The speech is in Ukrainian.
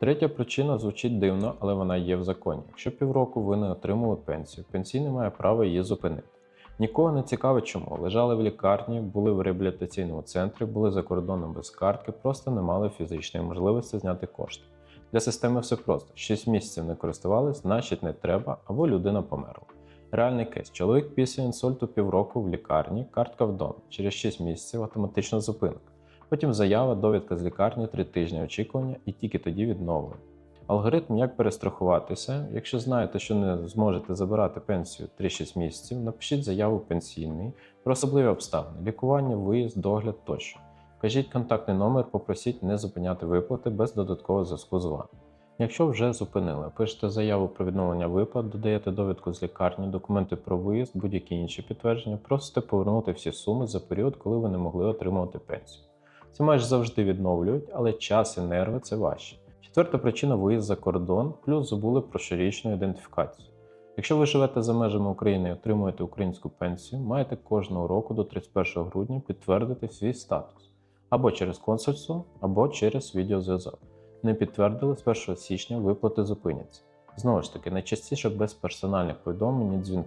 Третя причина звучить дивно, але вона є в законі. Якщо півроку ви не отримали пенсію, пенсійний має право її зупинити. Нікого не цікавить, чому лежали в лікарні, були в реабілітаційному центрі, були за кордоном без картки, просто не мали фізичної можливості зняти кошти. Для системи все просто: 6 місяців не користувались, значить не треба, або людина померла. Реальний кейс: чоловік після інсульту півроку в лікарні, картка вдома. Через 6 місяців автоматична зупинка. Потім заява, довідка з лікарні, 3 тижні очікування і тільки тоді відновлення. Алгоритм, як перестрахуватися. Якщо знаєте, що не зможете забирати пенсію 3-6 місяців, напишіть заяву пенсійний про особливі обставини, лікування, виїзд, догляд тощо. Вкажіть контактний номер, попросіть не зупиняти виплати без додаткового зв'язку з вами. Якщо вже зупинили, пишете заяву про відновлення виплат, додаєте довідку з лікарні, документи про виїзд, будь-які інші підтвердження, просите повернути всі суми за період, коли ви не могли отримувати пенсію. Це майже завжди відновлюють, але час і нерви це важче. Четверта причина виїзд за кордон, плюс забули про щорічну ідентифікацію. Якщо ви живете за межами України і отримуєте українську пенсію, маєте кожного року до 31 грудня підтвердити свій статус або через консульство, або через відеозв'язок. Не підтвердили з 1 січня виплати зупиняться. Знову ж таки, найчастіше без персональних повідомлень і дзвінків.